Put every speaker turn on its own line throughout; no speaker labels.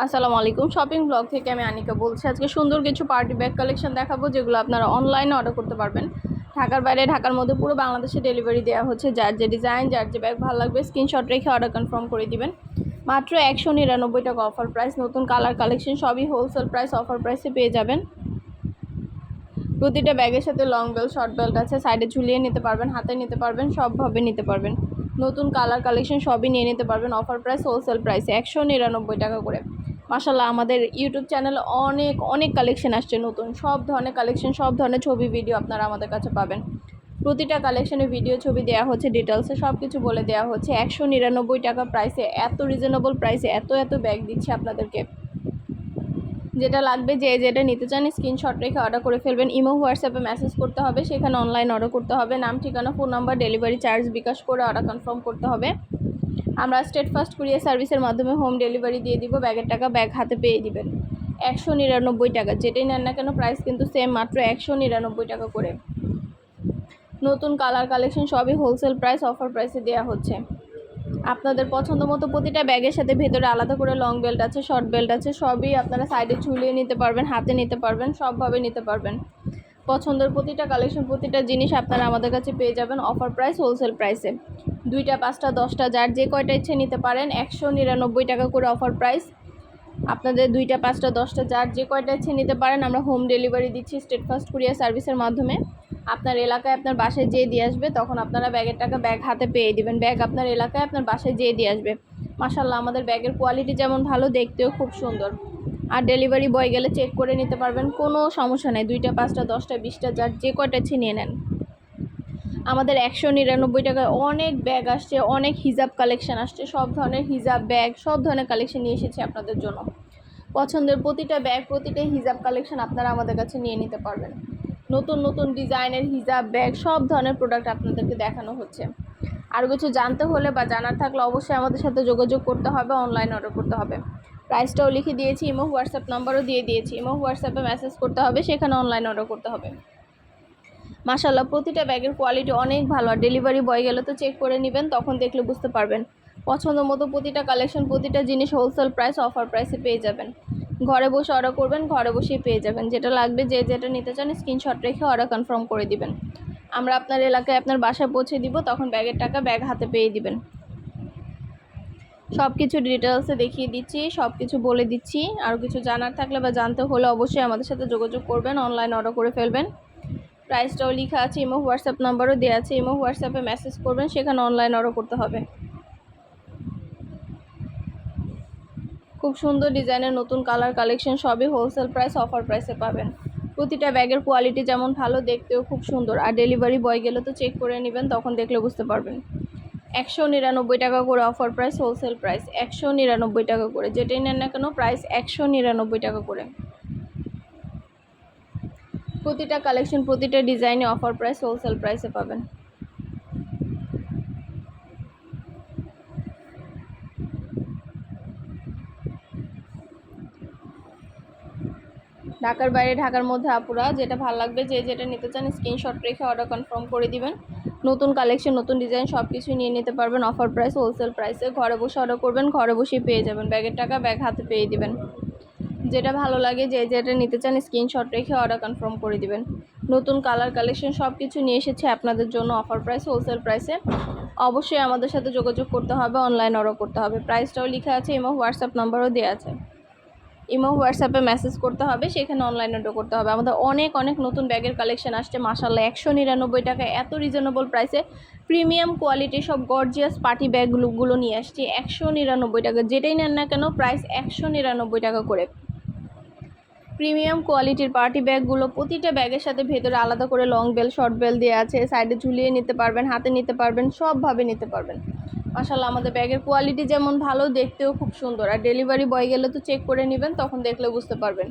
আসসালামু আলাইকুম। Shopping blog থেকে আমি আনিকা বলছি। আজকে সুন্দর কিছু পার্টি ব্যাগ কালেকশন দেখাবো, যেগুলো আপনারা অনলাইনে অর্ডার করতে পারবেন। ঢাকার বাইরে, ঢাকার মধ্যে পুরো বাংলাদেশে ডেলিভারি দেওয়া হচ্ছে। যার যে ডিজাইন যার যে ব্যাগ ভালো লাগবে স্ক্রিনশট রেখে অর্ডার কনফার্ম করে দিবেন। মাত্র একশো নিরানব্বই টাকা অফার প্রাইস নতুন কালার কালেকশন সবই হোলসেল প্রাইস অফার প্রাইসে পেয়ে যাবেন। প্রতিটা ব্যাগের সাথে লং বেল্ট শর্ট বেল্ট আছে। সাইডে ঝুলিয়ে নিতে পারবেন, হাতে নিতে পারবেন, সবভাবে নিতে পারবেন। নতুন কালার কালেকশন সবই নিয়ে নিতে পারবেন অফার প্রাইস হোলসেল প্রাইসে একশো নিরানব্বই টাকা করে। মাসাল্লাহ আমাদের ইউটিউব চ্যানেলে অনেক অনেক কালেকশন আসছে নতুন। সব ধরনের কালেকশন সব ধরনের ছবি ভিডিও আপনারা আমাদের কাছে পাবেন। প্রতিটা কালেকশনে ভিডিও ছবি দেওয়া হচ্ছে ডিটেলসে সব কিছু বলে দেওয়া হচ্ছে। একশো নিরানব্বই টাকা প্রাইসে এত রিজনেবল প্রাইসে এত এত ব্যাগ দিচ্ছে আপনাদেরকে। যেটা লাগবে যে যেটা নিতে চান স্ক্রিনশট রেখে অর্ডার করে ফেলবেন। ইমো, হোয়াটসঅ্যাপে মেসেজ করতে হবে, সেখানে অনলাইন অর্ডার করতে হবে। নাম, ঠিকানা phone number delivery charge bKash করে অর্ডার কনফার্ম করতে হবে। আমরা স্টেট ফার্স্ট কুরিয়ার সার্ভিসের মাধ্যমে হোম ডেলিভারি দিয়ে দিব, ব্যাগের টাকা ব্যাগ হাতে পেয়ে দিবেন। একশো নিরানব্বই টাকা, যেটাই নেন না কেন প্রাইস কিন্তু সেম মাত্র একশো নিরানব্বই টাকা করে। নতুন কালার কালেকশন সবই হোলসেল প্রাইস অফার প্রাইসে দেওয়া হচ্ছে। আপনাদের পছন্দ মতো প্রতিটা ব্যাগের সাথে ভেতরে আলাদা করে লং বেল্ট আছে শর্ট বেল্ট আছে, সবই আপনারা সাইডে ঝুলিয়ে নিতে পারবেন, হাতে নিতে পারবেন, সবভাবে নিতে পারবেন। পছন্দের প্রতিটা কালেকশন প্রতিটা জিনিস আপনারা আমাদের কাছে পেয়ে যাবেন অফার প্রাইস হোলসেল প্রাইসে দুইটা, পাঁচটা, দশটা, যার যে কয়টা ইচ্ছে নিতে পারেন, একশো নিরানব্বই টাকা করে অফার প্রাইস আপনাদের দুইটা, পাঁচটা, দশটা, যার যে কয়টা ইচ্ছে নিতে পারেন, আমরা হোম ডেলিভারি দিচ্ছি স্টেট ফার্স্ট কুরিয়ার সার্ভিসের মাধ্যমে। আপনার এলাকায় আপনার বাসায় যেয়ে দিয়ে আসবে, তখন আপনারা ব্যাগের টাকা ব্যাগ হাতে পেয়ে দিবেন। ব্যাগ আপনার এলাকায়, আপনার বাসায় যেয়ে দিয়ে আসবে। মাসাল্লাহ আমাদের ব্যাগের কোয়ালিটি যেমন ভালো, দেখতেও খুব সুন্দর। আর ডেলিভারি বয় গেলে চেক করে নিতে পারবেন, কোনো সমস্যা নেই। দুইটা, পাঁচটা, দশটা, বিশটা, যার যে কয়টা ইচ্ছে নিয়ে নেন। আমাদের একশো নিরানব্বই টাকায় অনেক ব্যাগ আসছে, অনেক হিজাব কালেকশন আসছে, সব ধরনের হিজাব ব্যাগ সব ধরনের কালেকশন নিয়ে এসেছি আপনাদের জন্য। পছন্দের প্রতিটা ব্যাগ প্রতিটা হিজাব কালেকশন আপনারা আমাদের কাছে নিয়ে নিতে পারবেন। নতুন নতুন ডিজাইনের হিজাব ব্যাগ সব ধরনের প্রোডাক্ট আপনাদেরকে দেখানো হচ্ছে। আর কিছু জানতে হলে বা জানার থাকলে অবশ্যই আমাদের সাথে যোগাযোগ করতে হবে অনলাইন অর্ডার করতে হবে। প্রাইসটাও লিখে দিয়েছি ইমো হোয়াটসঅ্যাপ নাম্বারও দিয়ে দিয়েছি। ইমো হোয়াটসঅ্যাপে মেসেজ করতে হবে, সেখানে অনলাইন অর্ডার করতে হবে। মাসাল্লাহ প্রতিটা ব্যাগের কোয়ালিটি অনেক ভালো। আর ডেলিভারি বয় গেলে তো চেক করে নেবেন, তখন দেখলে বুঝতে পারবেন। পছন্দ মতো প্রতিটা কালেকশন প্রতিটা জিনিস হোলসেল প্রাইস অফার প্রাইসে পেয়ে যাবেন। ঘরে বসে অর্ডার করবেন, ঘরে বসেই পেয়ে যাবেন। যেটা লাগবে, যে যেটা নিতে চান স্ক্রিনশট রেখে অর্ডার কনফার্ম করে দিবেন। আমরা আপনার এলাকায় আপনার বাসায় পৌঁছে দিব, তখন ব্যাগের টাকা ব্যাগ হাতে পেয়ে দিবেন। সব কিছু ডিটেলসে দেখিয়ে দিচ্ছি সব কিছু বলে দিচ্ছি। আর কিছু জানার থাকলে বা জানতে হলে অবশ্যই আমাদের সাথে যোগাযোগ করবেন অনলাইন অর্ডার করে ফেলবেন। প্রাইসটাও লেখা আছে ইমো হোয়াটসঅ্যাপ নাম্বারও দেওয়া আছে ইমো হোয়াটসঅ্যাপে মেসেজ করবেন, সেখানে অনলাইন অর্ডার করতে হবে। খুব সুন্দর ডিজাইনের নতুন কালার কালেকশন সবই হোলসেল প্রাইস অফার প্রাইসে পাবেন। প্রতিটা ব্যাগের কোয়ালিটি যেমন ভালো, দেখতেও খুব সুন্দর। আর ডেলিভারি বয় গেলে তো চেক করে নেবেন, তখন দেখলে বুঝতে পারবেন। একশো নিরানব্বই টাকা করে অফার প্রাইস হোলসেল প্রাইস একশো নিরানব্বই টাকা করে। যেটাই নেন না কেন প্রাইস একশো নিরানব্বই টাকা করে। প্রতিটা কালেকশন প্রতিটা ডিজাইনে অফার প্রাইস হোলসেল প্রাইসে পাবেন। ঢাকার বাইরে, ঢাকার মধ্যে আপুরা, যেটা ভালো লাগবে, যে যেটা নিতে চান স্ক্রিনশট রেখে অর্ডার কনফার্ম করে দিবেন। নতুন কালেকশন নতুন ডিজাইন সব কিছুই নিয়ে নিতে পারবেন অফার প্রাইস হোলসেল প্রাইসে ঘরে বসে অর্ডার করবেন, ঘরে বসেই পেয়ে যাবেন। ব্যাগের টাকা ব্যাগ হাতে পেয়ে দিবেন। যেটা ভালো লাগে যে যেটা নিতে চান স্ক্রিনশট রেখে অর্ডার কনফার্ম করে দিবেন। নতুন কালার কালেকশন সব কিছু নিয়ে এসেছে আপনাদের জন্য অফার প্রাইস হোলসেল প্রাইসে অবশ্যই আমাদের সাথে যোগাযোগ করতে হবে অনলাইন অর্ডার করতে হবে। প্রাইসটাও লেখা আছে এবং হোয়াটসঅ্যাপ নাম্বারও দেওয়া আছে। ইমো হোয়াটসঅ্যাপে মেসেজ করতে হবে, সেখানে অনলাইন অর্ডার করতে হবে। আমাদের অনেক অনেক নতুন ব্যাগের কালেকশন আসছে মাসাল্লাহ একশো নিরানব্বই টাকা, এত রিজনেবল প্রাইসে প্রিমিয়াম কোয়ালিটি সব গর্জিয়াস পার্টি ব্যাগগুলো নিয়ে আসছি, একশো নিরানব্বই টাকা। যেটাই নেন না কেন প্রাইস একশো নিরানব্বই টাকা করে। প্রিমিয়াম কোয়ালিটির পার্টি ব্যাগগুলো প্রতিটা ব্যাগের সাথে ভেতরে আলাদা করে লং বেল, শর্ট বেল দেওয়া আছে। সাইডে ঝুলিয়ে নিতে পারবেন, হাতে নিতে পারবেন, সবভাবে নিতে পারবেন। মাসাল্লাহ আমাদের ব্যাগের কোয়ালিটি যেমন ভালো, দেখতেও খুব সুন্দর। আর ডেলিভারি বয় গেলে তো চেক করে নেবেন, তখন দেখলে বুঝতে পারবেন।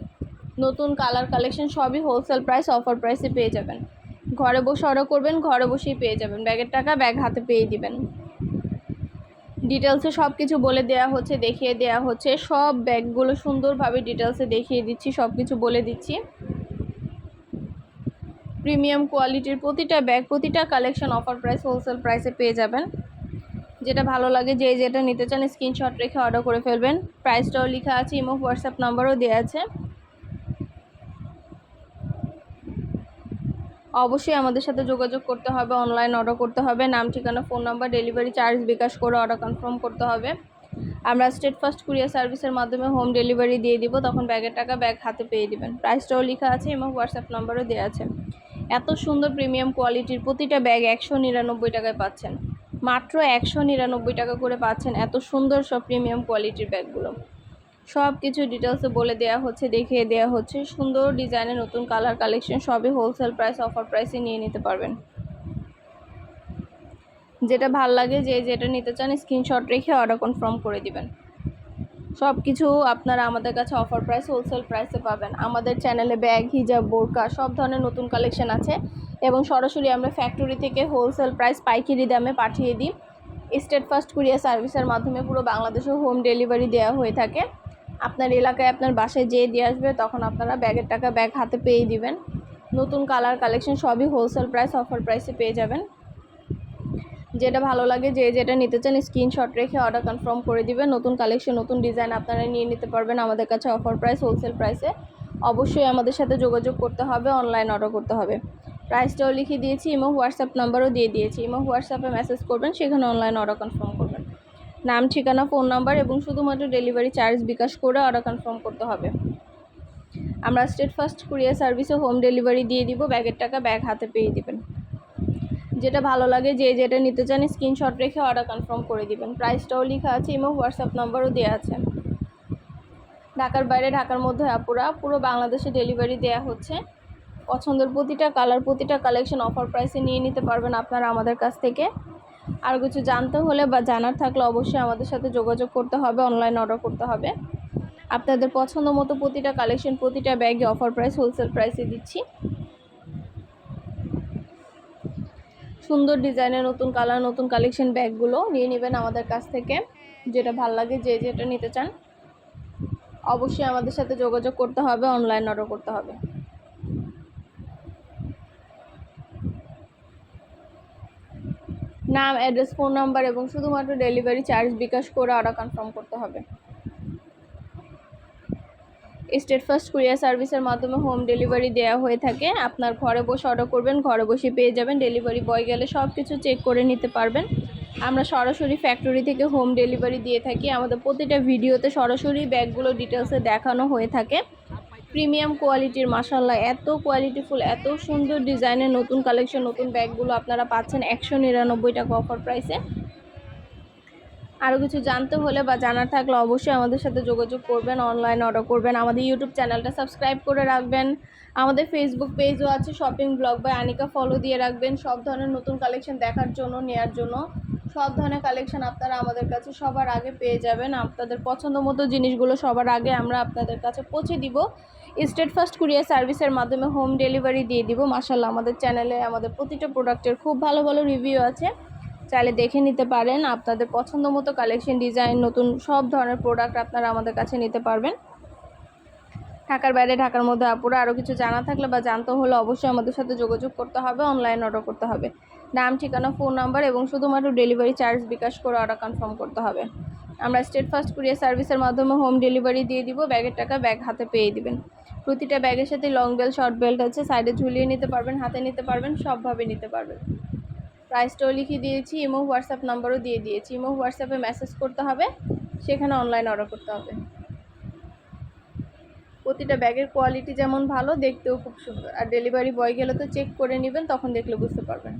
নতুন কালার কালেকশন সবই হোলসেল প্রাইস অফার প্রাইসে পেয়ে যাবেন। ঘরে বসে অর্ডার করবেন, ঘরে বসেই পেয়ে যাবেন। ব্যাগের টাকা ব্যাগ হাতে পেয়ে দিবেন। ডিটেলসে সব কিছু বলে দেওয়া হচ্ছে, দেখিয়ে দেওয়া হচ্ছে। সব ব্যাগগুলো সুন্দরভাবে ডিটেলসে দেখিয়ে দিচ্ছি সব কিছু বলে দিচ্ছি। প্রিমিয়াম কোয়ালিটির প্রতিটা ব্যাগ প্রতিটা কালেকশন অফার প্রাইস হোলসেল প্রাইসে পেয়ে যাবেন। যেটা ভালো লাগে, যে যেটা নিতে চান স্ক্রিনশট রেখে অর্ডার করে ফেলবেন। প্রাইসটাও লেখা আছে ইমো হোয়াটসঅ্যাপ নাম্বারও দেওয়া আছে। অবশ্যই আমাদের সাথে যোগাযোগ করতে হবে অনলাইন অর্ডার করতে হবে। নাম, ঠিকানা phone number delivery charge bKash করে অর্ডার কনফার্ম করতে হবে। আমরা স্টেট ফার্স্ট কুরিয়ার সার্ভিসের মাধ্যমে হোম ডেলিভারি দিয়ে দিব, তখন ব্যাগের টাকা ব্যাগ হাতে পেয়ে দিবেন। প্রাইসটাও লেখা আছে এবং হোয়াটসঅ্যাপ নাম্বারও দেওয়া আছে। এত সুন্দর প্রিমিয়াম কোয়ালিটির প্রতিটা ব্যাগ একশো নিরানব্বই টাকায় পাচ্ছেন। মাত্র একশো নিরানব্বই টাকা করে পাচ্ছেন এত সুন্দর সব প্রিমিয়াম কোয়ালিটির ব্যাগগুলো সব কিছু ডিটেলসে বলে দেওয়া হচ্ছে, দেখিয়ে দেওয়া হচ্ছে। সুন্দর ডিজাইনের নতুন কালার কালেকশন সবই হোলসেল প্রাইস অফার প্রাইসে নিয়ে নিতে পারবেন। যেটা ভালো লাগে, যে যেটা নিতে চান স্ক্রিনশট রেখে অর্ডার কনফার্ম করে দিবেন। সব কিছু আপনারা আমাদের কাছে অফার প্রাইস হোলসেল প্রাইসে পাবেন। আমাদের চ্যানেলে ব্যাগ হিজাব বোরকা সব ধরনের নতুন কালেকশন আছে। এবং সরাসরি আমরা ফ্যাক্টরি থেকে হোলসেল প্রাইস পাইকারি দামে পাঠিয়ে দিই। স্টেট ফার্স্ট কুরিয়ার সার্ভিসের মাধ্যমে পুরো বাংলাদেশে হোম ডেলিভারি দেওয়া হয়ে থাকে। আপনার এলাকায় আপনার বাসায় যেয়ে দিয়ে আসবে, তখন আপনারা ব্যাগের টাকা ব্যাগ হাতে পেয়ে দিবেন। নতুন কালার কালেকশন সবই হোলসেল প্রাইস অফার প্রাইসে পেয়ে যাবেন। যেটা ভালো লাগে, যে যেটা নিতে চান স্ক্রিনশট রেখে অর্ডার কনফার্ম করে দিবেন। নতুন কালেকশন, নতুন ডিজাইন আপনারা নিয়ে নিতে পারবেন আমাদের কাছে অফার প্রাইস হোলসেল প্রাইসে অবশ্যই আমাদের সাথে যোগাযোগ করতে হবে অনলাইন অর্ডার করতে হবে। প্রাইসটাও লিখে দিয়েছি ইমো হোয়াটসঅ্যাপ নাম্বারও দিয়ে দিয়েছি। ইমো হোয়াটসঅ্যাপে মেসেজ করবেন, সেখানে অনলাইন অর্ডার কনফার্ম করবেন নাম, ঠিকানা, ফোন নাম্বার এবং শুধুমাত্র ডেলিভারি চার্জ বিকাশ করে অর্ডার কনফার্ম করতে হবে। আমরা স্টেট ফার্স্ট কুরিয়ার সার্ভিসে হোম ডেলিভারি দিয়ে দিব, ব্যাগের টাকা ব্যাগ হাতে পেয়ে দিবেন। যেটা ভালো লাগে, যে যেটা নিতে চান স্ক্রিনশট রেখে অর্ডার কনফার্ম করে দিবেন। প্রাইসটাও লেখা আছে, ইমো, হোয়াটসঅ্যাপ নাম্বারও দেওয়া আছে। ঢাকার বাইরে, ঢাকার মধ্যে আপুরা, পুরো বাংলাদেশে ডেলিভারি দেওয়া হচ্ছে। পছন্দের প্রতিটা, কালার প্রতিটা কালেকশন অফার প্রাইসে নিয়ে নিতে পারবেন আপনারা আমাদের কাছ থেকে। আর কিছু জানতে হলে বা জানার থাকলে অবশ্যই আমাদের সাথে যোগাযোগ করতে হবে অনলাইন অর্ডার করতে হবে। আপনাদের পছন্দ মতো প্রতিটা কালেকশন প্রতিটা ব্যাগে অফার প্রাইস হোলসেল প্রাইসে দিচ্ছি। সুন্দর ডিজাইনের নতুন কালার নতুন কালেকশন ব্যাগগুলো নিয়ে নেবেন আমাদের কাছ থেকে। যেটা ভালো লাগে, যে যেটা নিতে চান, অবশ্যই আমাদের সাথে যোগাযোগ করতে হবে অনলাইন অর্ডার করতে হবে। নাম অ্যাড্রেস ফোন নাম্বার এবং শুধুমাত্র ডেলিভারি চার্জ বিকাশ করে অর্ডার কনফার্ম করতে হবে। স্টেট ফার্স্ট কুরিয়ার সার্ভিসের মাধ্যমে হোম ডেলিভারি দেওয়া হয়ে থাকে। আপনার ঘরে বসে অর্ডার করবেন, ঘরে বসে পেয়ে যাবেন ডেলিভারি বয় গেলে সব কিছু চেক করে নিতে পারবেন। আমরা সরাসরি ফ্যাক্টরি থেকে হোম ডেলিভারি দিয়ে থাকি। আমাদের প্রতিটা ভিডিওতে সরাসরি ব্যাগগুলো ডিটেলসে দেখানো হয়ে থাকে। প্রিমিয়াম কোয়ালিটির মাসাল্লাহ এত কোয়ালিটিফুল এত সুন্দর ডিজাইনের নতুন কালেকশন, নতুন ব্যাগগুলো আপনারা পাচ্ছেন একশো নিরানব্বই টাকা অফার প্রাইসে। আরও কিছু জানতে হলে বা জানার থাকলে অবশ্যই আমাদের সাথে যোগাযোগ করবেন অনলাইন অর্ডার করবেন। আমাদের ইউটিউব চ্যানেলটা সাবস্ক্রাইব করে রাখবেন। আমাদের ফেসবুক পেজও আছে শপিং ব্লগ বা আনিকা ফলো দিয়ে রাখবেন। সব ধরনের নতুন কালেকশন দেখার জন্য, নেয়ার জন্য। সব ধরনের কালেকশন আপনারা আমাদের কাছে সবার আগে পেয়ে যাবেন। আপনাদের পছন্দ মতো জিনিসগুলো সবার আগে আমরা আপনাদের কাছে পৌঁছে দিব। স্টেট ফার্স্ট কুরিয়ার সার্ভিসের মাধ্যমে হোম ডেলিভারি দিয়ে দিব। মাসাল্লাহ আমাদের চ্যানেলে আমাদের প্রতিটা প্রোডাক্টের খুব ভালো ভালো রিভিউ আছে। চাইলে দেখে নিতে পারেন। আপনাদের পছন্দ মতো কালেকশন ডিজাইন নতুন সব ধরনের প্রোডাক্ট আপনারা আমাদের কাছে নিতে পারবেন। ঢাকার বাইরে, ঢাকার মধ্যে আপুরা আরও কিছু জানা থাকলে বা জানতে হলে অবশ্যই আমাদের সাথে যোগাযোগ করতে হবে অনলাইন অর্ডার করতে হবে। নাম, ঠিকানা ফোন নাম্বার এবং শুধুমাত্র ডেলিভারি চার্জ বিকাশ করে অর্ডার কনফার্ম করতে হবে। আমরা স্টেট ফার্স্ট কুরিয়ার সার্ভিসের মাধ্যমে হোম ডেলিভারি দিয়ে দিব ব্যাগের টাকা ব্যাগ হাতে পেয়ে দিবেন। প্রতিটা ব্যাগের সাথে লং বেল্ট শর্ট বেল্ট আছে সাইডে ঝুলিয়ে নিতে পারবেন, হাতে নিতে পারবেন, সবভাবে নিতে পারবেন। প্রাইসটাও লিখিয়ে দিয়েছি ইমো হোয়াটসঅ্যাপ নাম্বারও দিয়ে দিয়েছি। ইমো হোয়াটসঅ্যাপে মেসেজ করতে হবে, সেখানে অনলাইন অর্ডার করতে হবে। প্রতিটা ব্যাগের কোয়ালিটি যেমন ভালো, দেখতেও খুব সুন্দর। আর ডেলিভারি বয় গেলে তো চেক করে নেবেন, তখন দেখলে বুঝতে পারবেন।